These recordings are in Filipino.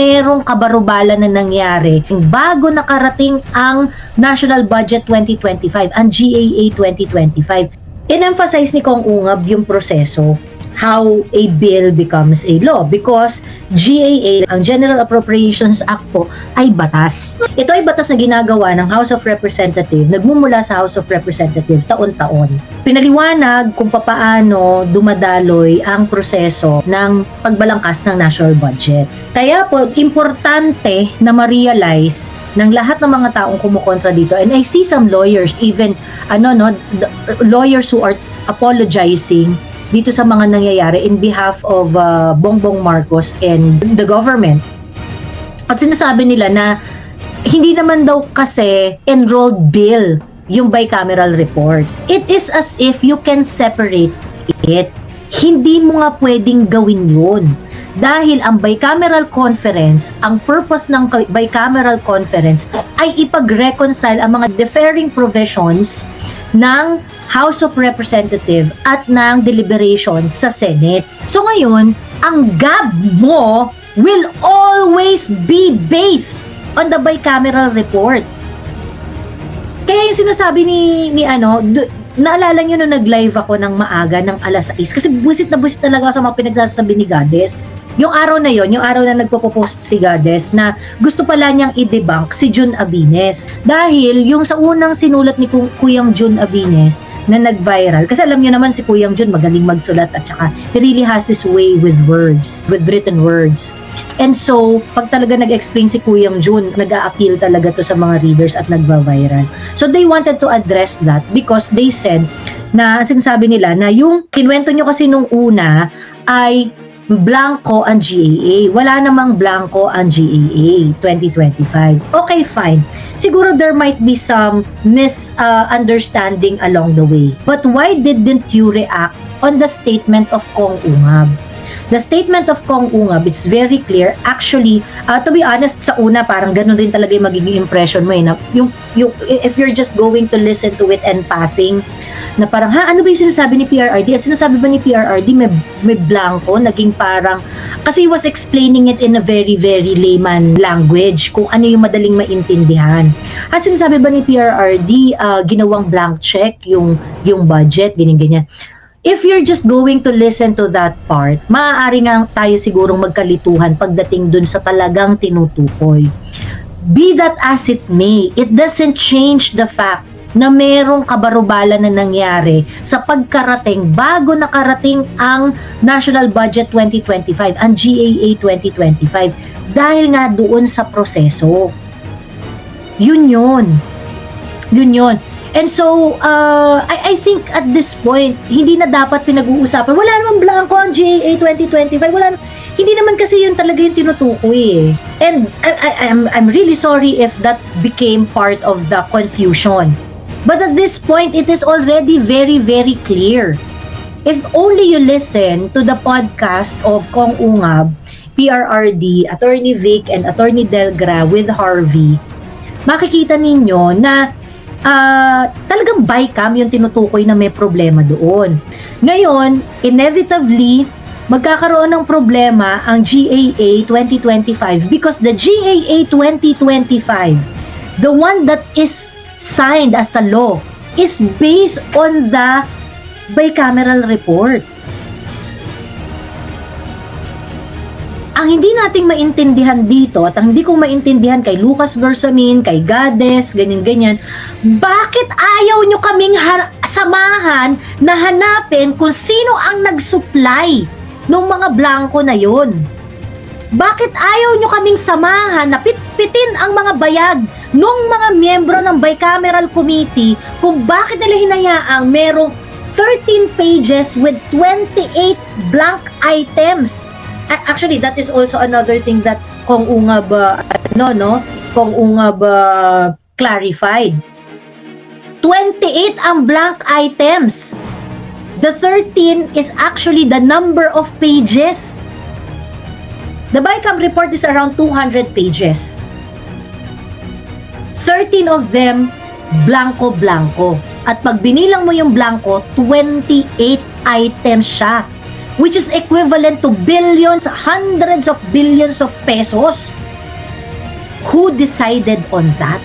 merong kabarubala na nangyari bago nakarating ang National Budget 2025, ang GAA 2025. In-emphasize ni Kong Ungab yung proseso how a bill becomes a law because GAA, ang General Appropriations Act po, ay batas. Ito ay batas na ginagawa ng House of Representatives, nagmumula sa House of Representatives taon-taon. Pinaliwanag kung papaano dumadaloy ang proseso ng pagbalangkas ng national budget. Kaya po, importante na ma-realize ng lahat ng mga taong kumukontra dito and I see some lawyers even ano no lawyers who are apologizing dito sa mga nangyayari in behalf of uh, Bongbong Marcos and the government. At sinasabi nila na hindi naman daw kasi enrolled bill yung bicameral report. It is as if you can separate it. Hindi mo nga pwedeng gawin yun. Dahil ang bicameral conference, ang purpose ng bicameral conference ay ipag-reconcile ang mga differing provisions ng House of Representative at ng deliberations sa Senate. So ngayon, ang gab mo will always be based on the bicameral report. Kaya yung sinasabi ni, ni ano, naalala nyo nung nag-live ako ng maaga ng alas 6 kasi busit na busit talaga sa mga pinagsasabi ni Gades. Yung araw na yon, yung araw na nagpo-post si Gades na gusto pala niyang i-debunk si Jun Abines. Dahil yung sa unang sinulat ni Ku- Kuyang Jun Abines na nag-viral, kasi alam niyo naman si Kuyang Jun magaling magsulat at saka he really has his way with words, with written words. And so, pag talaga nag-explain si Kuyang Jun, nag-a-appeal talaga to sa mga readers at nagva-viral. So, they wanted to address that because they said na sinasabi nila na yung kinwento nyo kasi nung una ay blanco ang GAA. Wala namang blanco ang GAA 2025. Okay, fine. Siguro there might be some misunderstanding along the way. But why didn't you react on the statement of Kong Ungab? The statement of Kong Ungab, it's very clear. Actually, uh, to be honest, sa una, parang ganun rin talaga yung magiging impression mo. Eh, na, yung, yung, if you're just going to listen to it and passing, na parang, ha, ano ba yung sinasabi ni PRRD? Ang sinasabi ba ni PRRD, may, may blanco, naging parang, kasi was explaining it in a very, very layman language, kung ano yung madaling maintindihan. Ang sinasabi ba ni PRRD, uh, ginawang blank check, yung, yung budget, ganyan-ganyan if you're just going to listen to that part, maaari nga tayo sigurong magkalituhan pagdating dun sa talagang tinutukoy. Be that as it may, it doesn't change the fact na merong kabarubala na nangyari sa pagkarating bago nakarating ang National Budget 2025, ang GAA 2025, dahil nga doon sa proseso. Yun yun. Yun yun. And so, uh, I, I think at this point, hindi na dapat pinag-uusapan. Wala namang blanco ang GAA 2025. Wala, hindi naman kasi yun talaga yung tinutukoy eh. And I, I, I'm, I'm really sorry if that became part of the confusion. But at this point, it is already very, very clear. If only you listen to the podcast of Kong Ungab, PRRD, Attorney Vic, and Attorney Delgra with Harvey, makikita ninyo na ah talagang bycam yung tinutukoy na may problema doon. Ngayon, inevitably, magkakaroon ng problema ang GAA 2025 because the GAA 2025, the one that is signed as a law, is based on the bicameral report. Ang hindi nating maintindihan dito at ang hindi ko maintindihan kay Lucas Bersamin, kay Gades, ganyan-ganyan, bakit ayaw nyo kaming samahan na hanapin kung sino ang nag-supply ng mga blanco na yon? Bakit ayaw nyo kaming samahan na pitpitin ang mga bayag ng mga miyembro ng bicameral committee kung bakit nila hinayaang merong 13 pages with 28 blank items? Actually, that is also another thing that Kong Ungab, uh, ano, no? Kong Ungab uh, clarified. 28 ang blank items. The 13 is actually the number of pages. The BICAM report is around 200 pages. 13 of them blanco-blanco. At pag binilang mo yung blanco, 28 items siya which is equivalent to billions, hundreds of billions of pesos. Who decided on that?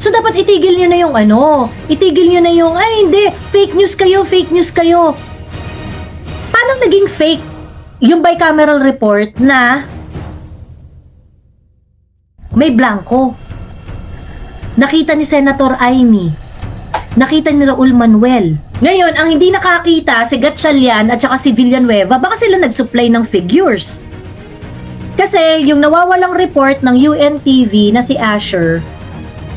So dapat itigil nyo na yung ano, itigil nyo na yung, ay hindi, fake news kayo, fake news kayo. Paano naging fake yung bicameral report na may blanco? Nakita ni Senator Aimee, nakita ni Raul Manuel. Ngayon, ang hindi nakakita si Gatchalian at saka si Villanueva, baka sila nag-supply ng figures. Kasi yung nawawalang report ng UNTV na si Asher,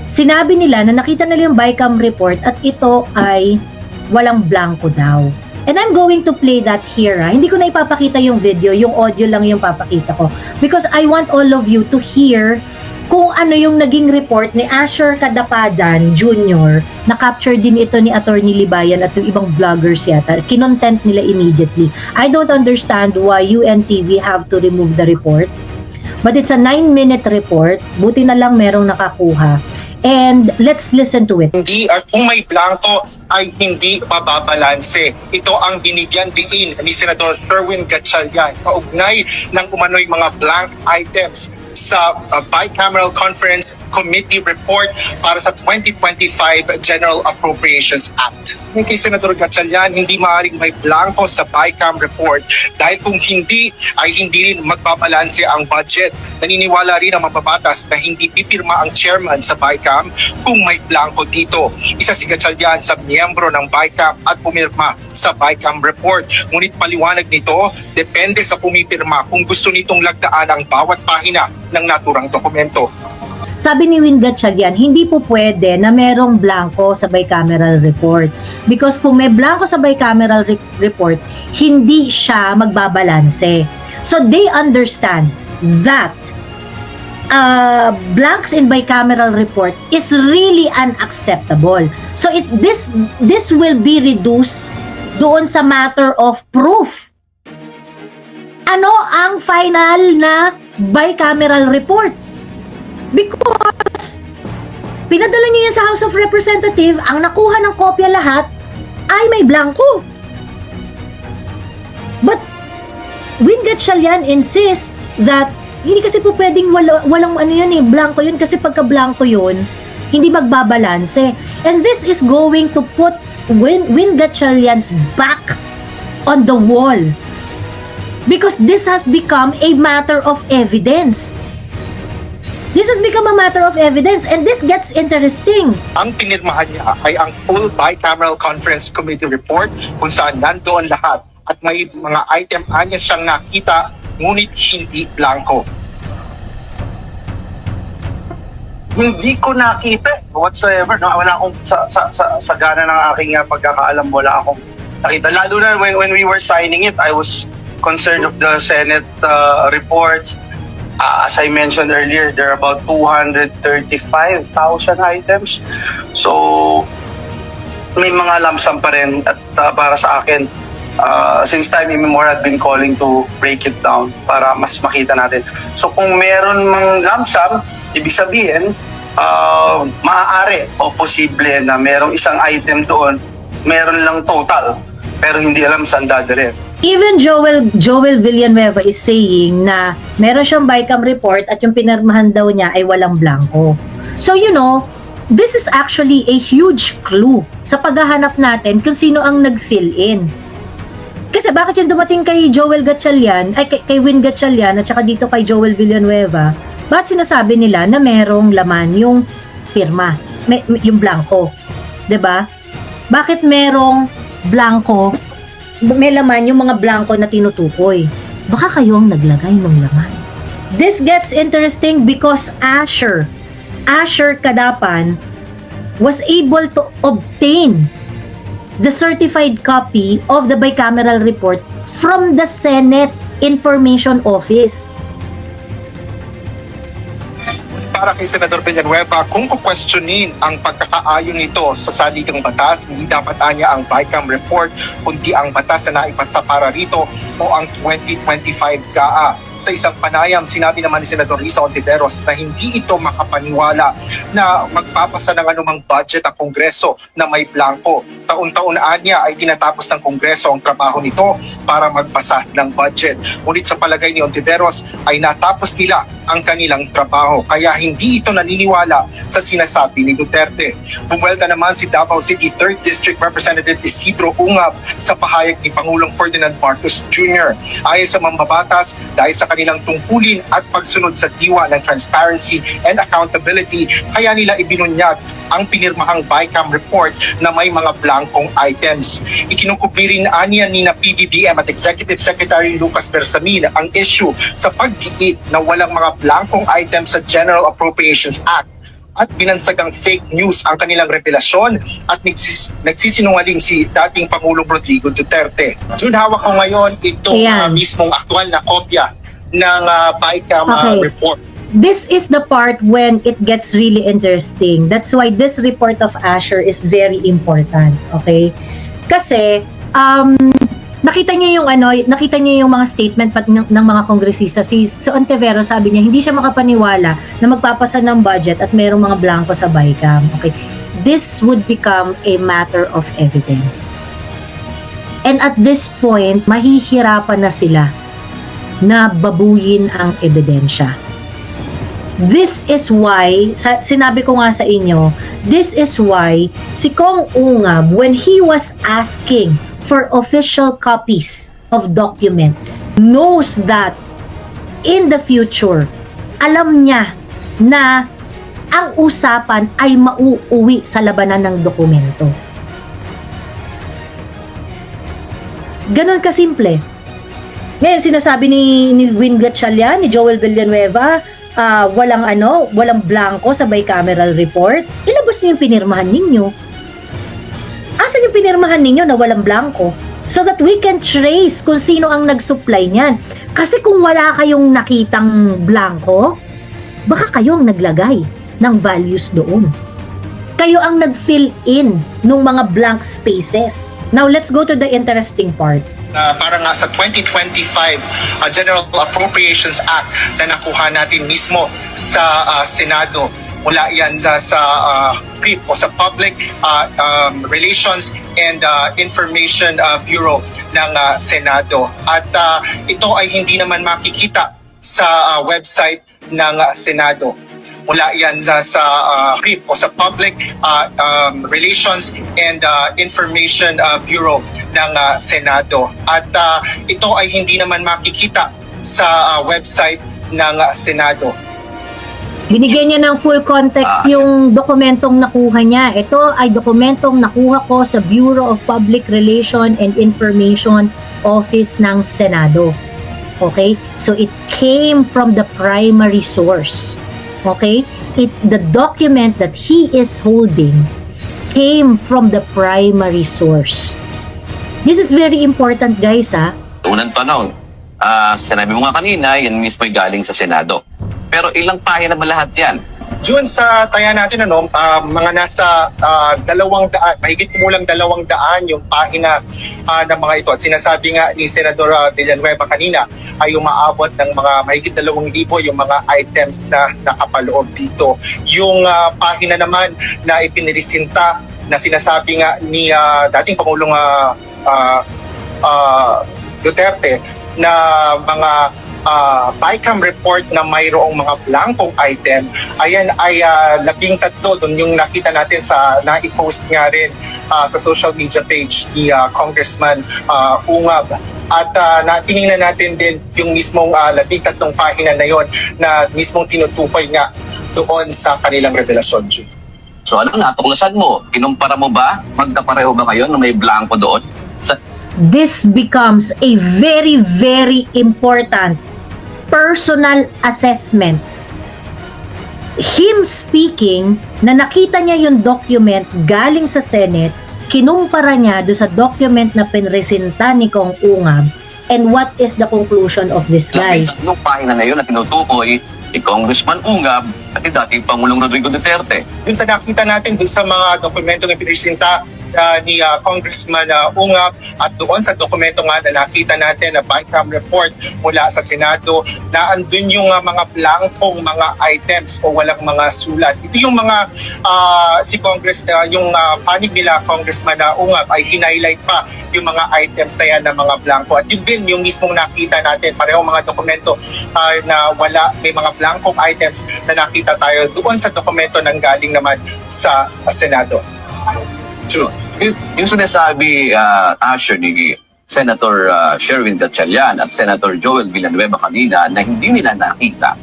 sinabi nila na nakita nila yung BICAM report at ito ay walang blanco daw. And I'm going to play that here. ah. Hindi ko na ipapakita yung video, yung audio lang yung papakita ko. Because I want all of you to hear kung ano yung naging report ni Asher Kadapadan Jr. Na-capture din ito ni Attorney Libayan at yung ibang vloggers yata. Kinontent nila immediately. I don't understand why UNTV have to remove the report. But it's a 9-minute report. Buti na lang merong nakakuha. And let's listen to it. hindi at kung may blanco ay hindi mababalanse. Ito ang binigyan diin ni Senador Sherwin Gatchalian kaugnay ng umano'y mga blank items sa uh, Bicameral Conference Committee report para sa 2025 General Appropriations Act. Ngayon kay Senador Gatchalian, hindi maaaring may blanco sa Bicam report dahil kung hindi ay hindi rin magbabalanse ang budget. Naniniwala rin ang mababatas na hindi pipirma ang chairman sa Bicam kung may blanco dito. Isa si Gatchalian sa miyembro ng BICAM at pumirma sa BICAM report. Ngunit paliwanag nito, depende sa pumipirma kung gusto nitong lagdaan ang bawat pahina ng naturang dokumento. Sabi ni Win Gatchalian, hindi po pwede na merong blanco sa bicameral report. Because kung may blanco sa bicameral re- report, hindi siya magbabalanse. So they understand that uh, blanks in bicameral report is really unacceptable. So it this this will be reduced doon sa matter of proof. Ano ang final na bicameral report? Because pinadala niyo yan sa House of Representative, ang nakuha ng kopya lahat ay may blanco. But Win Gatchalian insists that hindi kasi po pwedeng wala, walang ano yan eh, blanco yun kasi pagka blanco yun, hindi magbabalanse. And this is going to put Win, Win Gatchalian's back on the wall. Because this has become a matter of evidence. This has become a matter of evidence and this gets interesting. Ang pinirmahan niya ay ang full bicameral conference committee report kung saan nandoon lahat at may mga item anya siyang nakita ngunit hindi blanco. hindi ko nakita whatsoever. No? Wala akong sa, sa, sa, sa gana ng aking uh, pagkakaalam, wala akong nakita. Lalo na when, when we were signing it, I was concerned of the Senate uh, reports. Uh, as I mentioned earlier, there are about 235,000 items. So, may mga lump sum pa rin at uh, para sa akin, uh, since time immemorial, I've been calling to break it down para mas makita natin. So kung meron mang lump sum, ibig sabihin, uh, maaari o posible na merong isang item doon, meron lang total, pero hindi alam saan dadalhin. Even Joel Joel Villanueva is saying na meron siyang BICAM report at yung pinirmahan daw niya ay walang blanco. So you know, this is actually a huge clue sa paghahanap natin kung sino ang nag-fill in. Kasi bakit yung dumating kay Joel Gatchalian, ay kay, kay Win Gatchalian at saka dito kay Joel Villanueva, bakit sinasabi nila na merong laman yung pirma, may, may- yung blanco? 'Di ba? Bakit merong blanco, may laman yung mga blanco na tinutukoy? Baka kayo ang naglagay ng laman. This gets interesting because Asher, Asher Kadapan, was able to obtain the certified copy of the bicameral report from the Senate Information Office. Para kay Senador Villanueva, kung kukwestiyonin ang pagkakaayon nito sa saligang batas, hindi dapat anya ang BICAM report, kundi ang batas na naipasa para rito o ang 2025 GAA. Sa isang panayam, sinabi naman ni Senador Risa Ontiveros na hindi ito makapaniwala na magpapasa ng anumang budget ang Kongreso na may blanco. Taon-taon niya ay tinatapos ng Kongreso ang trabaho nito para magpasa ng budget. Ngunit sa palagay ni Ontiveros ay natapos nila ang kanilang trabaho kaya hindi ito naniniwala sa sinasabi ni Duterte. Bumwelta naman si Davao City 3rd District Representative Isidro Ungab sa pahayag ni Pangulong Ferdinand Marcos Jr. Ayon sa mambabatas, dahil sa kanilang tungkulin at pagsunod sa diwa ng transparency and accountability, kaya nila ibinunyag ang pinirmahang BICAM report na may mga blankong items. Ikinukubli rin aniya ni na PBBM at Executive Secretary Lucas Bersamin ang issue sa pagdiit na walang mga blankong items sa General Appropriations Act at binansagang fake news ang kanilang revelasyon at nagsis- nagsisinungaling si dating Pangulong Rodrigo Duterte. Jun, hawak ko ngayon itong Ayan. uh, mismong aktual na kopya ng uh, BICAM uh, Okay. report. this is the part when it gets really interesting. That's why this report of Asher is very important, okay? Kasi um nakita niyo yung ano, nakita niyo yung mga statement pat ng, ng mga kongresista si si Ontivero sabi niya hindi siya makapaniwala na magpapasa ng budget at merong mga blanco sa BICAM. Okay. This would become a matter of evidence. And at this point, mahihirapan na sila na babuyin ang ebidensya. This is why, sa, sinabi ko nga sa inyo, this is why si Kong Ungab, when he was asking for official copies of documents, knows that in the future, alam niya na ang usapan ay mauuwi sa labanan ng dokumento. Ganon kasimple. Ngayon, sinasabi ni, ni Win Gatchalian, ni Joel Villanueva, ah, walang ano, walang blanco sa bicameral report. Ilabas niyo yung pinirmahan ninyo. Asan yung pinirmahan ninyo na walang blanco? So that we can trace kung sino ang nag-supply niyan. Kasi kung wala kayong nakitang blanco, baka kayo ang naglagay ng values doon. Kayo ang nag-fill in ng mga blank spaces. Now, let's go to the interesting part. uh, para nga sa 2025 uh, General Appropriations Act na nakuha natin mismo sa uh, Senado mula yan sa, sa uh, o sa Public uh, um, Relations and uh, Information uh, Bureau ng uh, Senado. At uh, ito ay hindi naman makikita sa uh, website ng uh, Senado mula yan sa, sa uh, o sa Public uh, um, Relations and uh, Information uh, Bureau ng uh, Senado. At uh, ito ay hindi naman makikita sa uh, website ng uh, Senado. Binigyan niya ng full context Ah. yung dokumentong nakuha niya. Ito ay dokumentong nakuha ko sa Bureau of Public Relation and Information Office ng Senado. Okay? So it came from the primary source. Okay? It the document that he is holding came from the primary source. This is very important, guys, ha? Unang tanong, ah sinabi mo nga kanina, yan mismo ay galing sa Senado. Pero ilang pahina ba lahat yan? June, sa taya natin, ano, ah, mga nasa ah, dalawang daan, mahigit kumulang dalawang daan yung pahina ah, ng mga ito. At sinasabi nga ni Senador ah, Villanueva kanina ay umaabot ng mga mahigit dalawang libo yung mga items na nakapaloob dito. Yung ah, pahina naman na ipinirisinta na sinasabi nga ni ah, dating Pangulong ah, ah, ah, Duterte na mga uh, BICAM report na mayroong mga blankong item, ayan ay ah, labing tatlo doon yung nakita natin sa na-post nga rin ah, sa social media page ni ah, Congressman ah, Ungab. At uh, na, tinignan natin din yung mismong ah, labing tatlong pahina na yon na mismong tinutukoy nga doon sa kanilang revelasyon. So ano nga, tuklasan mo, kinumpara mo ba? Magkapareho ba ngayon na may blanco doon? Sa, this becomes a very, very important personal assessment. Him speaking na nakita niya yung document galing sa Senate, kinumpara niya do sa document na pinresenta ni Kong Ungab and what is the conclusion of this guy? tatlong pahina na yun na tinutukoy ni Congressman Ungab at dating Pangulong Rodrigo Duterte. dun sa nakita natin dun sa mga dokumentong ipinisinta ah, ni ah, Congressman ah, Ungab at doon sa dokumento nga na nakita natin na BICAM report mula sa Senado na andun yung ah, mga blankong mga items o walang mga sulat. Ito yung mga ah, si Congress, ah, yung ah, panig nila Congressman na Ungab ay hinighlight pa yung mga items na yan na mga blanco. At yun din yung mismong nakita natin, parehong mga dokumento ah, na wala, may mga blankong items na nakita tayo doon sa dokumento ng galing naman sa Senado. True. Yung, yung sinasabi, uh, Asher, ni Senator uh, Sherwin Gatchalian at Senator Joel Villanueva kanina na hindi nila nakita.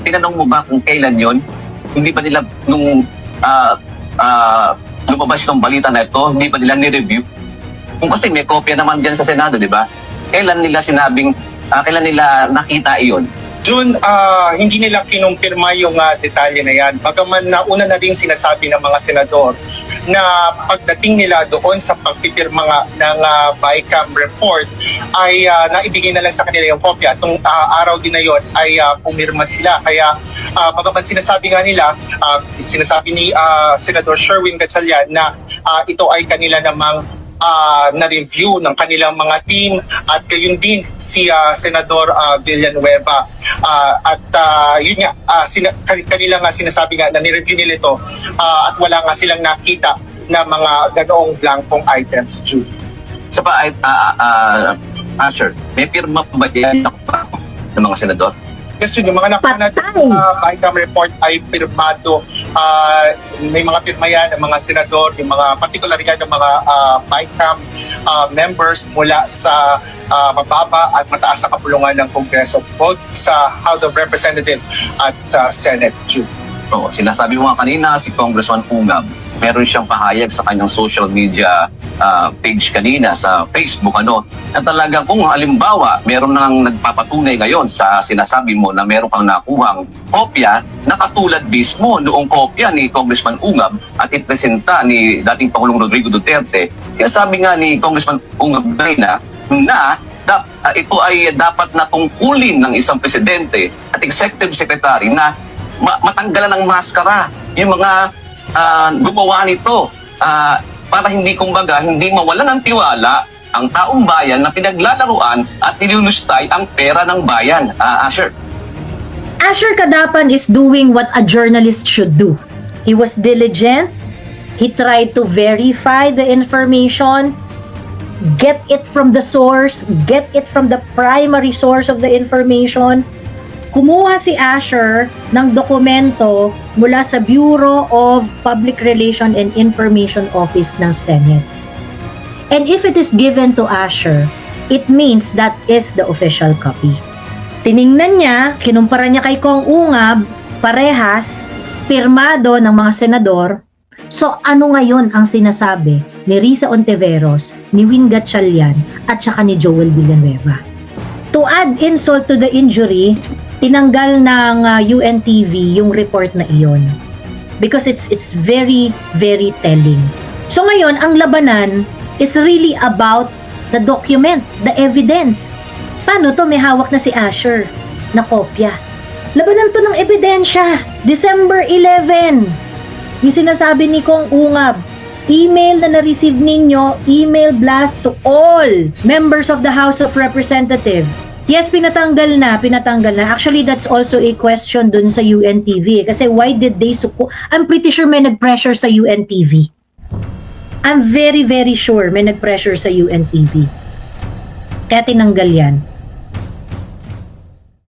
Tinanong mo ba kung kailan yon? Hindi pa nila, nung uh, uh, lumabas ng balita na ito, hindi pa nila ni-review? Kung kasi may kopya naman dyan sa Senado, di ba? Kailan nila sinabing, ah, kailan nila nakita iyon? June, ah, hindi nila kinumpirma yung ah, detalye na yan. Bagaman na una na rin sinasabi ng mga senador na pagdating nila doon sa pagpipirma nga ng ah, BICAM report ay ah, naibigay na lang sa kanila yung kopya. Itong ah, araw din na yon ay ah, pumirma sila. Kaya ah, bagaman sinasabi nga nila, ah, sinasabi ni ah, Senador Sherwin Gatchalian na ah, ito ay kanila namang ah, na-review ng kanilang mga team at gayon din si ah, Senador ah, Villanueva Ah, at ah, yun nga ah, sina- kan- kanila nga sinasabi nga na ni-review nila ito ah, at wala nga silang nakita na mga ganoong blankong items Jude. Sa pa, uh, uh, Asher, may pirma pa ba yan ng mga senador? Yes, yun, yung mga nakuha natin uh, BICAM report ay pirmado. Ah, may mga pirma yan ng mga senador, yung mga particular yan ng mga uh, ah, members mula sa ah, mababa at mataas na kapulungan ng Kongreso, both sa House of Representatives at sa Senate. Jude. Oo, sinasabi mo nga kanina, si Congressman Ungab, meron siyang pahayag sa kanyang social media ah, page kanina sa Facebook ano na talagang kung halimbawa meron nang nagpapatunay ngayon sa sinasabi mo na meron kang nakuhang kopya na katulad mismo noong kopya ni Congressman Ungab at ipresenta ni dating Pangulong Rodrigo Duterte. Kaya sabi nga ni Congressman Ungab kanina na dap, ah, ito ay dapat na tungkulin ng isang presidente at executive secretary na ma- matanggalan ng maskara yung mga ah, gumawa nito. Ah, para hindi kumbaga hindi mawalan ng tiwala ang taong bayan na pinaglalaruan at nilulustay ang pera ng bayan. Ah, Asher. Asher Kadapan is doing what a journalist should do. He was diligent. He tried to verify the information, get it from the source, get it from the primary source of the information. Kumuha si Asher ng dokumento mula sa Bureau of Public Relation and Information Office ng Senate. And if it is given to Asher, it means that is the official copy. Tiningnan niya, kinumpara niya kay Kong Ungab, parehas, pirmado ng mga senador. So ano ngayon ang sinasabi ni Risa Ontiveros, ni Win Gatchalian, at saka ni Joel Villanueva? To add insult to the injury, tinanggal ng uh, UNTV yung report na iyon. Because it's it's very very telling. So ngayon, ang labanan is really about the document, the evidence. Paano to may hawak na si Asher na kopya? Labanan to ng ebidensya. December 11. Yung sinasabi ni Kong Ungab, email na na-receive ninyo, email blast to all members of the House of Representatives. Yes, pinatanggal na, pinatanggal na. Actually, that's also a question dun sa UNTV. eh. Kasi why did they support? I'm pretty sure may nag-pressure sa UNTV. I'm very, very sure may nag-pressure sa UNTV. Kaya tinanggal yan.